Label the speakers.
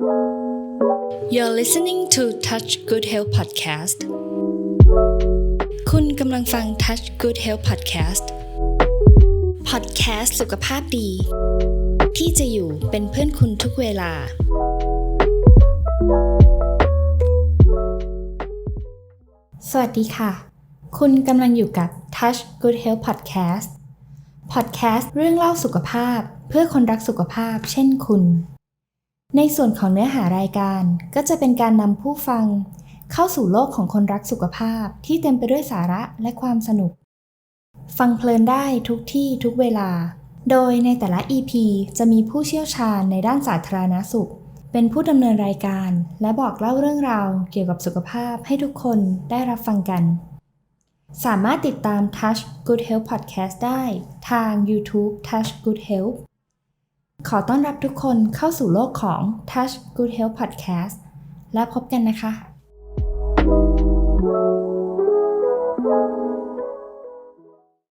Speaker 1: You're listening to Touch Good Health Podcast คุณกำลังฟัง Touch Good Health Podcast Podcast สุขภาพดี ที่จะอยู่เป็นเพื่อนคุณทุกเวลา
Speaker 2: สวัสดีค่ะ คุณกำลังอยู่กับ Touch Good Health Podcast Podcast เรื่องเล่าสุขภาพเพื่อคนรักสุขภาพเช่นคุณ ในส่วนของเนื้อหารายการก็จะเป็นการนำผู้ฟัง เข้าสู่โลกของคนรักสุขภาพที่เต็มไปด้วยสาระและความสนุก ฟังเพลินได้ทุกที่ทุกเวลา โดยในแต่ละ EP จะมีผู้เชี่ยวชาญในด้านสาธารณสุข เป็นผู้ดำเนินรายการ และบอกเล่าเรื่องราวเกี่ยวกับสุขภาพให้ทุกคนได้รับฟังกัน สามารถติดตาม Touch Good Health Podcast ได้ทาง YouTube Touch Good Health ขอต้อนรับทุกคนเข้าสู่โลกของ Touch Good Health Podcast และพบกันนะคะ